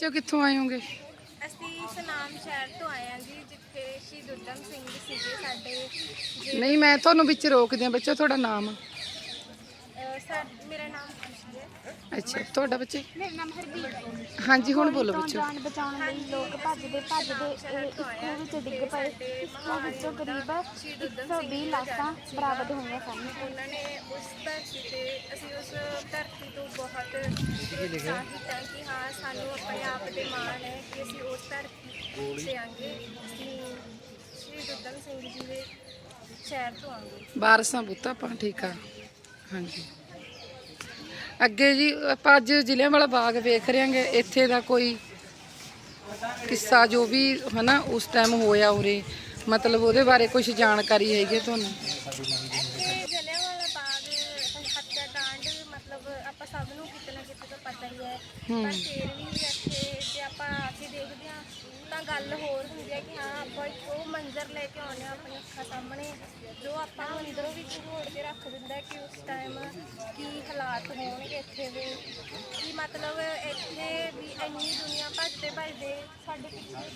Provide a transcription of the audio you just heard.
ਚੋ ਕਿੱਥੋਂ ਆਏ ਹੋਗੇ? ਅਸੀਂ ਸਨਾਮ ਸ਼ਹਿਰ ਤੋਂ ਆਏ ਹਾਂ ਜੀ ਜਿੱਥੇ ਸ਼ਹੀਦ ਊਧਮ ਸਿੰਘ ਸੀਗੇ ਸਾਡੇ। ਜੀ ਨਹੀਂ ਮੈਂ ਤੁਹਾਨੂੰ ਵਿੱਚ ਰੋਕਦੀ ਹਾਂ ਬੱਚੋ ਤੁਹਾਡਾ ਨਾਮ? ਅਹ ਸਾ- ਮੇਰਾ ਨਾਮ ਖੁਸ਼ੀ ਹੈ। ਅੱਛਾ ਤੁਹਾਡਾ ਬੱਚੇ? ਮੇਰਾ ਨਾਮ ਹਰਦੀਪ ਹਾਂਜੀ ਹੁਣ ਬੋਲੋ ਬੱਚੋ। ਜਾਨ ਬਚਾਉਣ ਲਈ ਲੋਕ ਭੱਜਦੇ ਭੱਜਦੇ ਇਹ ਇਸ ਖੂਹ ਵਿੱਚ ਡਿੱਗ ਪਏ। ਇਸ ਖੂਹ ਵਿੱਚੋਂ ਕਰੀਬ 120 ਲਾਸ਼ਾਂ ਬਰਾਮਦ ਹੋਈਆਂ ਸਨ। ਉਹਨਾਂ ਨੇ ਉਸ ਧਰਤੀ ਤੇ ਅਸੀਂ ਉਸ ਧਰਤੀ ਤੋਂ ਬਹੁਤ ਉਤਸ਼ਾਹਿਤ ਹਾਂ ਕਿ ਹਾਂ ਸਾਨੂੰ ਆਪਣੇ ਆਪ ਤੇ ਮਾਣ ਹੈ ਕਿ ਅਸੀਂ ਉਸ ਧਰਤੀ ਤੇ ਆਂਗੇ ਅਸੀਂ ਸ਼ਹੀਦ ਊਧਮ ਸਿੰਘ ਜੀ ਦੇ ਸ਼ਹਿਰ ਤੋਂ ਆਂਗੇ। ਬਾਰਸਾਂ ਪੁੱਤ ਆਪਾਂ ਠੀਕ ਆ। ਹਾਂਜੀ। ਅੱਗੇ ਜੀ ਆਪਾਂ ਅੱਜ ਜ਼ਿਲ੍ਹਿਆਂ ਵਾਲਾ ਬਾਗ ਵੇਖ ਰਹੇ ਹਾਂਗੇ ਇੱਥੇ ਦਾ ਕੋਈ ਕਿੱਸਾ ਜੋ ਵੀ ਹਨਾ ਉਸ ਟਾਈਮ ਹੋਇਆ ਉਰੇ। ਮਤਲਬ ਉਹਦੇ ਬਾਰੇ ਕੁਝ ਜਾਣਕਾਰੀ ਹੈਗੀ ਹੈ ਤੁਹਾਨੂੰ? ਜਲਿਆਂਵਾਲਾ ਬਾਗ ਹੱਤਿਆ ਕਾਂਡ ਮਤਲਬ ਆਪਾਂ ਸਭ ਨੂੰ ਕਿਤੇ ਨਾ ਕਿਤੇ ਤਾਂ ਪਤਾ ਹੀ ਹੈ। ਹੂੰ। ਪਰ ਫਿਰ ਵੀ ਇੱਥੇ ਜੇ ਆਪਾਂ ਤਾਂ ਗੱਲ ਹੋਰ ਹੁੰਦੀ ਹੈ ਕਿ ਹਾਂ, ਆਪਾਂ ਇੱਕ ਉਹ ਮੰਜ਼ਰ ਲੈ ਕੇ ਆਉਂਦੇ ਹਾਂ ਆਪਣੀ ਅੱਖਾਂ ਸਾਹਮਣੇ, ਜੋ ਆਪਾਂ ਨੂੰ ਅੰਦਰੋਂ ਵੀ ਝੋੜ ਕੇ ਰੱਖ ਦਿੰਦਾ ਕਿ ਉਸ ਟਾਈਮ ਕੀ ਹਾਲਾਤ ਹੋਣਗੇ ਇੱਥੇ ਦੇ। ਕਿ ਮਤਲਬ ਇੱਥੇ ਵੀ ਇੰਨੀ ਦੁਨੀਆ ਭੱਜਦੇ ਭੱਜਦੇ ਸਾਡੇ ਪਿੱਛੇ